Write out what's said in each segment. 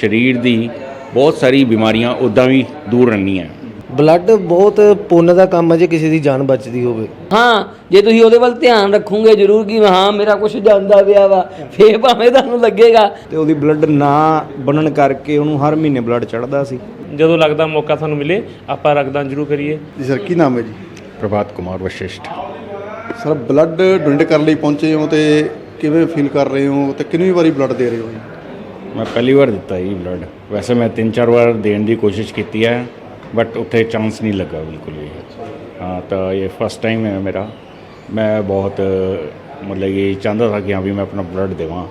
ਸਰੀਰ ਦੀ ਬਹੁਤ ਸਾਰੀ ਬਿਮਾਰੀਆਂ ਉਦਾਂ ਵੀ ਦੂਰ ਰਹਿੰਦੀਆਂ। ਬਲੱਡ ਬਹੁਤ ਪੁੰਨ ਦਾ ਕੰਮ ਹੈ ਜੇ ਕਿਸੇ ਦੀ ਜਾਨ ਬਚਦੀ ਹੋਵੇ। ਹਾਂ ਜੇ ਤੁਸੀਂ ਉਹਦੇ ਵੱਲ ਧਿਆਨ ਰੱਖੋਗੇ ਜ਼ਰੂਰ ਕਿ ਹਾਂ ਮੇਰਾ ਕੁਝ ਜਾਂਦਾ ਪਿਆ ਵਾ ਫੇਰ ਭਾਵੇਂ ਤੁਹਾਨੂੰ ਲੱਗੇਗਾ। ਤੇ ਉਹਦੀ ਬਲੱਡ ਨਾ ਬਣਨ ਕਰਕੇ ਉਹਨੂੰ ਹਰ ਮਹੀਨੇ ਬਲੱਡ ਚੜਦਾ ਸੀ। ਜਦੋਂ ਲੱਗਦਾ ਮੌਕਾ ਸਾਨੂੰ ਮਿਲੇ ਆਪਾਂ ਰਕਤਦਾਨ ਜ਼ਰੂਰ ਕਰੀਏ। ਜੀ ਸਰ ਕੀ ਨਾਮ ਹੈ ਜੀ? Prabhat Kumar Vashisht. Sir blood donate ਕਰਨ ਲਈ ਪਹੁੰਚੇ ਹੋ ਤੇ ਕਿਵੇਂ ਫੀਲ ਕਰ ਰਹੇ ਹੋ ਤੇ ਕਿੰਨੀ ਵਾਰੀ ਬਲੱਡ ਦੇ ਰਹੇ ਹੋ ਜੀ? ਮੈਂ ਪਹਿਲੀ ਵਾਰ ਦਿੱਤਾ ਜੀ ਬਲੱਡ ਵੈਸੇ ਮੈਂ ਤਿੰਨ ਚਾਰ ਵਾਰ ਦੇਣ ਦੀ ਕੋਸ਼ਿਸ਼ ਕੀਤੀ ਹੈ ਬਟ ਉੱਥੇ ਚਾਂਸ ਨਹੀਂ ਲੱਗਾ ਬਿਲਕੁਲ ਵੀ। ਹਾਂ, ਤਾਂ ਇਹ ਫਸਟ ਟਾਈਮ ਹੈ ਮੇਰਾ। ਮੈਂ ਬਹੁਤ, ਮਤਲਬ ਕਿ ਚਾਹੁੰਦਾ ਸੀ ਕਿ ਹਾਂ ਵੀ ਮੈਂ ਆਪਣਾ ਬਲੱਡ ਦੇਵਾਂ।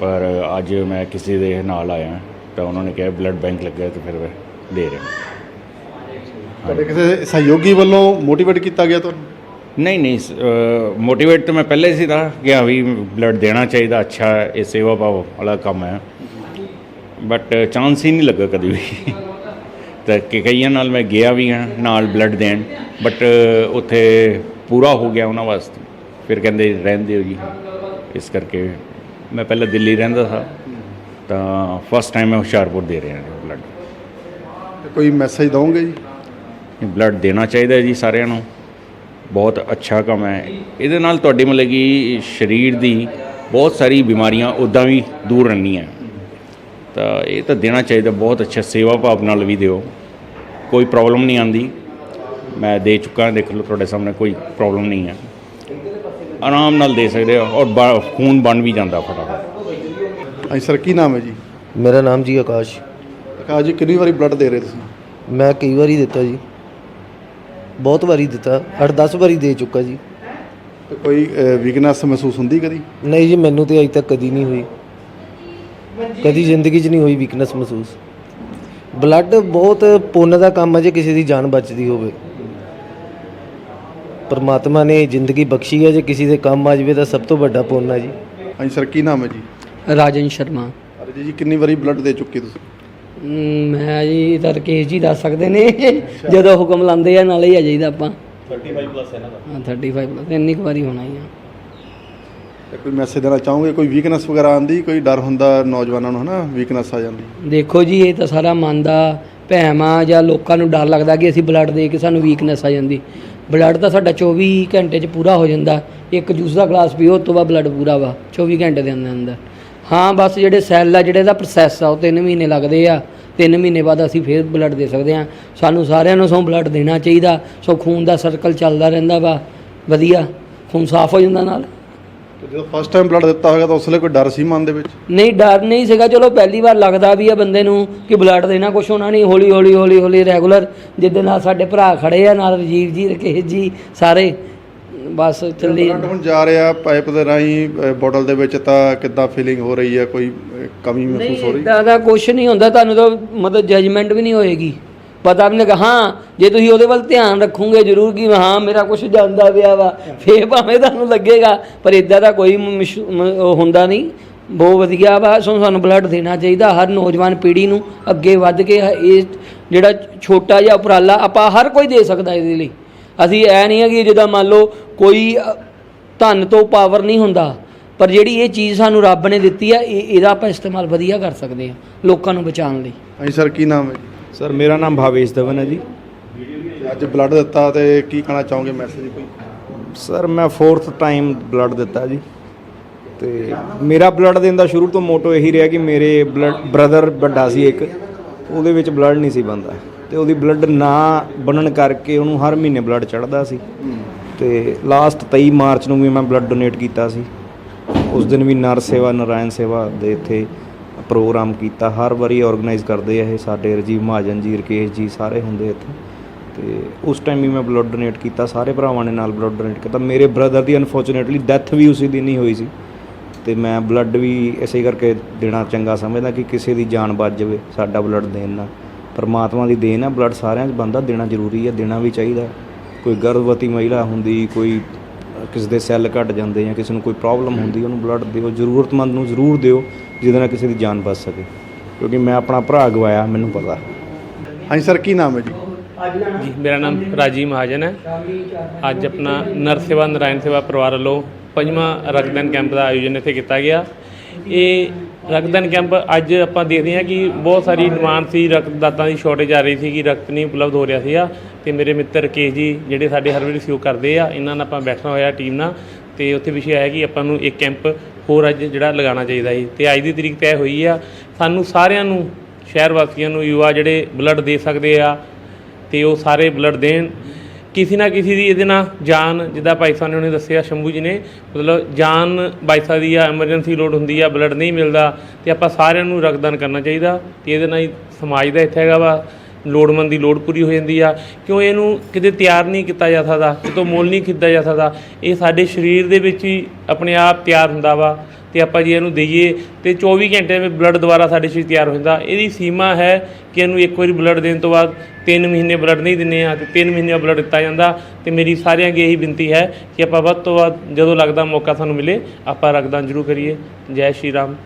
ਪਰ ਅੱਜ ਮੈਂ ਕਿਸੇ ਦੇ ਨਾਲ ਆਇਆ, ਤਾਂ ਉਹਨਾਂ ਨੇ ਕਿਹਾ ਬਲੱਡ ਬੈਂਕ ਲੱਗਿਆ ਤੇ ਫਿਰ ਮੈਂ ਦੇ ਰਿਹਾ। ਤੁਹਾਡੇ ਕਿਸੇ ਸਹਿਯੋਗੀ ਵੱਲੋਂ ਮੋਟੀਵੇਟ ਕੀਤਾ ਗਿਆ ਤੁਹਾਨੂੰ? ਨਹੀਂ ਨਹੀਂ ਮੋਟੀਵੇਟ ਤਾਂ ਮੈਂ ਪਹਿਲੇ ਸੀ ਤਾਂ ਕਿ ਹਾਂ ਵੀ ਬਲੱਡ ਦੇਣਾ ਚਾਹੀਦਾ ਅੱਛਾ ਹੈ, ਇਹ ਸੇਵਾ ਭਾਵ ਵਾਲਾ ਕੰਮ ਹੈ। ਬਟ ਚਾਂਸ ਹੀ ਨਹੀਂ ਲੱਗਾ ਕਦੀ ਵੀ। ਤਾਂ ਕਿ ਕਈਆਂ ਨਾਲ ਮੈਂ ਗਿਆ ਵੀ ਹਾਂ ਨਾਲ ਬਲੱਡ ਦੇਣ। ਬਟ ਉੱਥੇ ਪੂਰਾ ਹੋ ਗਿਆ ਉਹਨਾਂ ਵਾਸਤੇ। ਫਿਰ ਕਹਿੰਦੇ ਰਹਿਣ ਦਿਓ ਜੀ। ਇਸ ਕਰਕੇ ਮੈਂ ਪਹਿਲਾਂ ਦਿੱਲੀ ਰਹਿੰਦਾ ਸੀ। ਤਾਂ ਫਸਟ ਟਾਈਮ ਮੈਂ ਹੁਸ਼ਿਆਰਪੁਰ ਦੇ ਰਿਹਾ ਬਲੱਡ ਕੋਈ ਮੈਸੇਜ ਦਵੋਗੇ ਜੀ? ਬਲੱਡ ਦੇਣਾ ਚਾਹੀਦਾ ਹੈ ਜੀ ਸਾਰਿਆਂ ਨੂੰ। ਬਹੁਤ ਅੱਛਾ ਕੰਮ ਹੈ। ਇਹਦੇ ਨਾਲ ਤੁਹਾਡੀ ਮਤਲਬ ਕਿ ਸਰੀਰ ਦੀ ਬਹੁਤ ਸਾਰੀ ਬਿਮਾਰੀਆਂ ਉਦਾਂ ਵੀ ਦੂਰ ਰਹਿੰਦੀਆਂ। ਤਾਂ ਇਹ ਤਾਂ ਦੇਣਾ ਚਾਹੀਦਾ ਬਹੁਤ ਅੱਛਾ ਸੇਵਾ ਭਾਵ ਨਾਲ ਵੀ ਦਿਓ। ਕੋਈ ਪ੍ਰੋਬਲਮ ਨਹੀਂ ਆਂਦੀ ਮੈਂ ਦੇ ਚੁੱਕਾ ਦੇਖ ਲਓ ਤੁਹਾਡੇ ਸਾਹਮਣੇ ਕੋਈ ਪ੍ਰੋਬਲਮ ਨਹੀਂ ਹੈ। ਆਰਾਮ ਨਾਲ ਦੇ ਸਕਦੇ ਹੋ ਔਰ ਬ- ਖੂਨ ਬਣ ਵੀ ਜਾਂਦਾ ਫਟਾਫਟ। ਹਾਂਜੀ ਸਰ ਕੀ ਨਾਮ ਹੈ ਜੀ? ਮੇਰਾ ਨਾਮ ਜੀ ਆਕਾਸ਼। ਆਕਾਸ਼ ਜੀ ਕਿੰਨੀ ਵਾਰੀ ਬਲੱਡ ਦੇ ਰਹੇ ਤੁਸੀਂ? ਮੈਂ ਕਈ ਵਾਰੀ ਦਿੱਤਾ ਜੀ। ਬਹੁਤ ਵਾਰੀ ਦਿੱਤਾ 8-10 ਵਾਰੀ ਦੇ ਚੁੱਕਾ ਜੀ। ਤੇ ਕੋਈ ਵੀਕਨੈਸ ਮਹਿਸੂਸ ਹੁੰਦੀ ਕਦੀ? ਨਹੀਂ ਜੀ ਮੈਨੂੰ ਤੇ ਅਜੇ ਤੱਕ ਕਦੀ ਨਹੀਂ ਹੋਈ। ਕਦੀ ਜ਼ਿੰਦਗੀ 'ਚ ਨਹੀਂ ਹੋਈ ਵੀਕਨੈਸ ਮਹਿਸੂਸ। ਬਲੱਡ ਬਹੁਤ ਪੁੰਨ ਦਾ ਕੰਮ ਹੈ ਜੇ ਕਿਸੇ ਦੀ ਜਾਨ ਬਚਦੀ ਹੋਵੇ। ਪਰਮਾਤਮਾ ਨੇ ਜ਼ਿੰਦਗੀ ਬਖਸ਼ੀ ਹੈ ਜੇ ਕਿਸੇ ਦੇ ਕੰਮ ਆ ਜਾਵੇ ਤਾਂ ਸਭ ਤੋਂ ਵੱਡਾ ਪੁੰਨ ਹੈ ਜੀ। ਹਾਂਜੀ ਸਰ ਕੀ ਨਾਮ ਹੈ ਜੀ? ਰਾਜਨ ਸ਼ਰਮਾ। ਅਰੇ ਜੀ ਕਿੰਨੀ ਵਾਰੀ ਬਲੱਡ ਦੇ ਚੁੱਕੇ ਤੁਸੀਂ? ਮੈਂ ਜੀ ਤਾਂ ਰਕੇਸ਼ ਜੀ ਦੱਸ ਸਕਦੇ ਨੇ। ਜਦੋਂ ਹੁਕਮ ਲਾਉਂਦੇ ਆ ਨਾਲੇ ਹੀ ਆ ਜਾਈਦਾ ਆਪਾਂ। 35 ਪਲੱਸ ਇਹਨਾਂ ਦਾ ਹਾਂ 35 ਪਲੱਸ ਇੰਨੀ ਕੁ ਵਾਰੀ ਹੋਣਾ ਹੀ ਆ। ਤੇ ਕੋਈ ਮੈਸੇਜ ਦੇਣਾ ਚਾਹੋਗੇ? ਕੋਈ ਵੀਕਨੈਸ ਵਗੈਰਾ ਆਂਦੀ ਕੋਈ ਡਰ ਹੁੰਦਾ ਨੌਜਵਾਨਾਂ ਨੂੰ ਹਨਾ? ਵੀਕਨੈਸ ਆ ਜਾਂਦੀ। ਦੇਖੋ ਜੀ ਇਹ ਤਾਂ ਸਾਰਾ ਮਨ ਦਾ ਭੈਮ ਆ ਜਾਂ ਲੋਕਾਂ ਨੂੰ ਡਰ ਲੱਗਦਾ ਕਿ ਅਸੀਂ ਬਲੱਡ ਦੇ ਕੇ ਸਾਨੂੰ ਵੀਕਨੈਸ ਆ ਜਾਂਦੀ। ਬਲੱਡ ਤਾਂ ਸਾਡਾ 24 ਘੰਟੇ 'ਚ ਪੂਰਾ ਹੋ ਜਾਂਦਾ। ਇੱਕ ਜੂਸ ਦਾ ਗਲਾਸ ਪੀਓ ਉਸ ਤੋਂ ਬਾਅਦ ਬਲੱਡ ਪੂਰਾ ਵਾ 24 ਘੰਟੇ ਦੇ ਅੰਦਰ ਅੰਦਰ ਹਾਂ ਬਸ ਜਿਹੜੇ ਸੈੱਲ ਆ ਜਿਹੜੇ ਦਾ ਪ੍ਰੋਸੈਸ ਆ ਉਹ 3 ਮਹੀਨੇ ਲੱਗਦੇ ਆ। 3 ਮਹੀਨੇ ਬਾਅਦ ਅਸੀਂ ਫੇਰ ਬਲੱਡ ਦੇ ਸਕਦੇ ਆ ਸਾਨੂੰ ਸਾਰਿਆਂ ਨੂੰ ਸੋ ਬਲੱਡ ਦੇਣਾ ਚਾਹੀਦਾ। ਸੋ ਖੂਨ ਦਾ ਸਰਕਲ ਚੱਲਦਾ ਰਹਿੰਦਾ ਵਾ। ਵਧੀਆ। ਖੂਨ ਸਾਫ਼ ਹੋ ਜਾਂਦਾ ਨਾਲ। ਤੇ ਜਦੋਂ ਫਸਟ ਟਾਈਮ ਬਲੱਡ ਦਿੱਤਾ ਹੋਵੇਗਾ ਤਾਂ ਉਸ ਵੇਲੇ ਕੋਈ ਡਰ ਸੀ ਮਨ ਦੇ ਵਿੱਚ? ਨਹੀਂ ਡਰ ਨਹੀਂ ਸੀਗਾ। ਚਲੋ ਪਹਿਲੀ ਵਾਰ ਲੱਗਦਾ ਵੀ ਆ ਬੰਦੇ ਨੂੰ ਕਿ ਬਲੱਡ ਦੇਣਾ ਕੁਛ ਹੋਣਾ ਨਹੀਂ। ਹੌਲੀ ਹੌਲੀ ਹੌਲੀ ਹੌਲੀ ਰੈਗੂਲਰ ਜਿੱਦੇ ਨਾਲ ਸਾਡੇ ਭਰਾ ਖੜੇ ਆ ਨਾਲ ਰਜੀਵ ਜੀ ਰਕੇਸ਼ ਜੀ ਸਾਰੇ। ਬਸ ਚੱਲੀ ਬਲੱਡ ਹੁਣ ਜਾ ਰਿਹਾ ਪਾਈਪ ਦੇ ਰਾਹੀਂ ਬੋਟਲ ਦੇ ਵਿੱਚ ਤਾਂ ਕਿੱਦਾਂ ਫੀਲਿੰਗ ਹੋ ਰਹੀ ਹੈ ਕੋਈ ਕਮੀ ਮਹਿਸੂਸ ਹੋ ਰਹੀ? ਇਦਾਂ ਦਾ ਕੁਛ ਨਹੀਂ ਹੁੰਦਾ ਤੁਹਾਨੂੰ ਤਾਂ ਮਤਲਬ ਜਜਮੈਂਟ ਵੀ ਨਹੀਂ ਹੋਏਗੀ। ਪਤਾ ਵੀ ਨਹੀਂ ਲੱਗਾ ਹਾਂ ਜੇ ਤੁਸੀਂ ਉਹਦੇ ਵੱਲ ਧਿਆਨ ਰੱਖੋਗੇ ਜ਼ਰੂਰ ਕਿ ਹਾਂ ਮੇਰਾ ਕੁਝ ਜਾਂਦਾ ਪਿਆ ਵਾ ਫੇਰ ਭਾਵੇਂ ਤੁਹਾਨੂੰ ਲੱਗੇਗਾ ਪਰ ਇਦਾਂ ਦਾ ਕੋਈ ਮਸ਼- ਮ- ਉਹ ਹੁੰਦਾ ਨਹੀਂ। ਬਹੁਤ ਵਧੀਆ ਵਾ ਸੋ ਸਾਨੂੰ ਬਲੱਡ ਦੇਣਾ ਚਾਹੀਦਾ ਹਰ ਨੌਜਵਾਨ ਪੀੜ੍ਹੀ ਨੂੰ ਅੱਗੇ ਵੱਧ ਕੇ ਇਹ ਜਿਹੜਾ ਛੋਟਾ ਜਿਹਾ ਉਪਰਾਲਾ ਆਪਾਂ ਹਰ ਕੋਈ ਦੇ ਸਕਦਾ ਇਹਦੇ ਲਈ। ਅਸੀਂ ਐ ਨਹੀਂ ਹੈ ਕਿ ਜਿੱਦਾਂ ਮੰਨ ਲਓ ਕੋਈ ਧਨ ਤੋਂ ਪਾਵਰ ਨਹੀਂ ਹੁੰਦਾ ਪਰ ਜਿਹੜੀ ਇਹ ਚੀਜ਼ ਸਾਨੂੰ ਰੱਬ ਨੇ ਦਿੱਤੀ ਆ ਇਹ ਇਹਦਾ ਆਪਾਂ ਇਸਤੇਮਾਲ ਵਧੀਆ ਕਰ ਸਕਦੇ ਹਾਂ ਲੋਕਾਂ ਨੂੰ ਬਚਾਉਣ ਲਈ। ਹਾਂਜੀ ਸਰ ਕੀ ਨਾਮ ਹੈ ਜੀ? ਸਰ ਮੇਰਾ ਨਾਮ ਭਾਵੇਸ਼ ਦਵਨ ਹੈ ਜੀ। ਅੱਜ ਬਲੱਡ ਦਿੱਤਾ ਤੇ ਕੀ ਕਹਿਣਾ ਚਾਹੋਗੇ ਮੈਸੇਜ ਕੋਈ? ਸਰ ਮੈਂ 4th ਟਾਈਮ ਬਲੱਡ ਦਿੱਤਾ ਜੀ। ਤੇ ਮੇਰਾ ਬਲੱਡ ਦੇਣ ਦਾ ਸ਼ੁਰੂ ਤੋਂ ਮੋਟੋ ਇਹੀ ਰਿਹਾ ਕਿ ਮੇਰੇ ਬਲੱਡ ਬ੍ਰਦਰ ਵੱਡਾ ਸੀ ਇੱਕ। ਉਹਦੇ ਵਿੱਚ ਬਲੱਡ ਨਹੀਂ ਸੀ ਬੰਦਾ ਤੇ ਉਹਦੀ ਬਲੱਡ ਨਾ ਬਣਨ ਕਰਕੇ ਉਹਨੂੰ ਹਰ ਮਹੀਨੇ ਬਲੱਡ ਚੜਦਾ ਸੀ। ਤੇ ਲਾਸਟ 23 ਮਾਰਚ ਨੂੰ ਵੀ ਮੈਂ ਬਲੱਡ ਡੋਨੇਟ ਕੀਤਾ ਸੀ। ਉਸ ਦਿਨ ਵੀ ਨਰ ਸੇਵਾ, ਨਰਾਇਣ ਸੇਵਾ ਦੇ ਇੱਥੇ ਪ੍ਰੋਗਰਾਮ ਕੀਤਾ। ਹਰ ਵਾਰੀ ਆਰਗੇਨਾਈਜ਼ ਕਰਦੇ ਆ ਇਹ ਸਾਡੇ ਰਜੀਵ ਮਹਾਜਨ ਜੀ, ਰਕੇਸ਼ ਜੀ ਸਾਰੇ ਹੁੰਦੇ ਇੱਥੇ। ਤੇ ਉਸ ਟਾਈਮ ਵੀ ਮੈਂ ਬਲੱਡ ਡੋਨੇਟ ਕੀਤਾ। ਸਾਰੇ ਭਰਾਵਾਂ ਨੇ ਨਾਲ ਬਲੱਡ ਡੋਨੇਟ ਕੀਤਾ। ਮੇਰੇ ਬ੍ਰਦਰ ਦੀ ਅਨਫੋਰਚੂਨੇਟਲੀ ਡੈਥ ਵੀ ਉਸੇ ਦਿਨ ਹੀ ਹੋਈ ਸੀ। ਤੇ ਮੈਂ ਬਲੱਡ ਵੀ ਇਸੇ ਕਰਕੇ ਦੇਣਾ ਚੰਗਾ ਸਮਝਦਾ ਕਿ ਕਿਸੇ ਦੀ ਜਾਨ ਬਚ ਜਾਵੇ ਸਾਡਾ ਬਲੱਡ ਦੇਣ ਨਾਲ। ਪਰਮਾਤਮਾ ਦੀ ਦੇਣ ਹੈ ਬਲੱਡ ਸਾਰਿਆਂ 'ਚ ਬੰਦਾ ਦੇਣਾ ਜ਼ਰੂਰੀ ਹੈ ਦੇਣਾ ਵੀ ਚਾਹੀਦਾ। ਕੋਈ ਗਰਭਵਤੀ ਮਹਿਲਾ ਹੁੰਦੀ ਕੋਈ ਕਿਸੇ ਦੇ ਸੈੱਲ ਘਟ ਜਾਂਦੇ ਜਾਂ ਕਿਸੇ ਨੂੰ ਕੋਈ ਪ੍ਰੋਬਲਮ ਹੁੰਦੀ ਉਹਨੂੰ ਬਲੱਡ ਦਿਓ ਜ਼ਰੂਰਤਮੰਦ ਨੂੰ ਜ਼ਰੂਰ ਦਿਓ ਜਿਹਦੇ ਨਾਲ ਕਿਸੇ ਦੀ ਜਾਨ ਬਚ ਸਕੇ। ਕਿਉਂਕਿ ਮੈਂ ਆਪਣਾ ਭਰਾ ਗਵਾਇਆ ਮੈਨੂੰ ਪਤਾ। ਹਾਂਜੀ ਸਰ ਕੀ ਨਾਮ ਹੈ ਜੀ? ਜੀ ਮੇਰਾ ਨਾਮ ਰਾਜੀਵ ਮਹਾਜਨ ਹੈ। ਅੱਜ ਆਪਣਾ ਨਰ ਸੇਵਾ ਨਾਰਾਇਣ ਸੇਵਾ ਪਰਿਵਾਰ ਵੱਲੋਂ ਪੰਜਵਾਂ ਰਕਤਦਾਨ ਕੈਂਪ ਦਾ ਆਯੋਜਨ ਇੱਥੇ ਕੀਤਾ ਗਿਆ। ਇਹ ਰਕਤਦਾਨ ਕੈਂਪ ਅੱਜ ਆਪਾਂ ਦੇਖਦੇ ਹਾਂ ਕਿ ਬਹੁਤ ਸਾਰੀ ਡਿਮਾਂਡ ਸੀ, ਰਕਤਦਾਤਾਂ ਦੀ ਸ਼ਾਰਟੇਜ ਆ ਰਹੀ ਸੀ ਕਿ ਰਕਤ ਨਹੀਂ ਉਪਲਬਧ ਹੋ ਰਿਹਾ ਸੀਗਾ ਤੇ ਮੇਰੇ ਮਿੱਤਰ ਕੇਸ਼ ਜੀ ਜਿਹੜੇ ਸਾਡੇ ਹਰ ਵਾਰੀ ਸਹਿਯੋਗ ਕਰਦੇ ਆ, ਇਹਨਾਂ ਨਾਲ ਆਪਾਂ ਬੈਠਣਾ ਹੋਇਆ ਟੀਮ ਨਾਲ ਤੇ ਉੱਥੇ ਵਿਸ਼ੇ ਆਇਆ ਕਿ ਆਪਾਂ ਨੂੰ ਇੱਕ ਕੈਂਪ ਹੋਰ ਅੱਜ ਜਿਹੜਾ ਲਗਾਉਣਾ ਚਾਹੀਦਾ ਸੀ ਤੇ ਅੱਜ ਦੀ ਤਰੀਕ ਤੈਅ ਹੋਈ ਆ। ਸਾਨੂੰ ਸਾਰਿਆਂ ਨੂੰ, ਸ਼ਹਿਰ ਵਾਸੀਆਂ ਨੂੰ, ਯੁਵਾ ਜਿਹੜੇ ਬਲੱਡ ਦੇ ਸਕਦੇ ਆ ਤੇ ਉਹ ਸਾਰੇ ਬਲੱਡ ਦੇਣ। ਕਿਸੇ ਨਾ ਕਿਸੇ ਦੀ ਇਹਦੇ ਨਾਲ ਜਾਨ, ਜਿੱਦਾਂ ਭਾਈ ਸਾਹਿਬ ਨੇ ਉਹਨੇ ਦੱਸਿਆ, ਸ਼ੰਭੂ ਜੀ ਨੇ, ਮਤਲਬ ਜਾਨ ਭਾਈ ਸਾਹਿਬ ਦੀ ਆ ਐਮਰਜੈਂਸੀ ਲੋਡ ਹੁੰਦੀ ਆ ਬਲੱਡ ਨਹੀਂ ਮਿਲਦਾ, ਤੇ ਆਪਾਂ ਸਾਰਿਆਂ ਨੂੰ ਰਕਤਦਾਨ ਕਰਨਾ ਚਾਹੀਦਾ, ਤੇ ਇਹਦੇ ਨਾਲ ਹੀ ਸਮਾਜ ਦਾ ਇੱਥੇ ਹੈਗਾ ਵਾ, ਲੋੜਵੰਦ ਦੀ ਲੋੜ ਪੂਰੀ ਹੋ ਜਾਂਦੀ ਆ। ਕਿਉਂ ਇਹਨੂੰ ਕਿਤੇ ਤਿਆਰ ਨਹੀਂ ਕੀਤਾ ਜਾ ਸਕਦਾ, ਕਿਤੋਂ ਮੁੱਲ ਨਹੀਂ ਖਰੀਦਾ ਜਾ ਸਕਦਾ? ਇਹ ਸਾਡੇ ਸਰੀਰ ਦੇ ਵਿੱਚ ਹੀ ਆਪਣੇ ਆਪ ਤਿਆਰ ਹੁੰਦਾ ਵਾ। ਤੇ ਆਪਾਂ ਜੀ ਇਹਨੂੰ ਦਈਏ ਤੇ 24 ਘੰਟੇ ਵਿੱਚ ਬਲੱਡ ਦੁਬਾਰਾ ਸਾਡੇ ਸਰੀਰ ਤਿਆਰ ਹੋ ਜਾਂਦਾ। ਇਹਦੀ ਸੀਮਾ ਹੈ ਕਿ ਇਹਨੂੰ ਇੱਕ ਵਾਰੀ ਬਲੱਡ ਦੇਣ ਤੋਂ ਬਾਅਦ 3 ਮਹੀਨੇ ਬਲੱਡ ਨਹੀਂ ਦਿੰਨੇ ਆ ਤੇ 3 ਮਹੀਨੇ ਬਲੱਡ ਦਿੱਤਾ ਜਾਂਦਾ ਤੇ ਮੇਰੀ ਸਾਰਿਆਂ ਅੱਗੇ ਇਹੀ ਬੇਨਤੀ ਹੈ ਕਿ ਆਪਾਂ ਵੱਧ ਤੋਂ ਵੱਧ ਜਦੋਂ ਲੱਗਦਾ ਮੌਕਾ ਸਾਨੂੰ ਮਿਲੇ, ਆਪਾਂ ਰਕਤਦਾਨ ਜ਼ਰੂਰ ਕਰੀਏ। ਜੈ ਸ਼੍ਰੀ ਰਾਮ।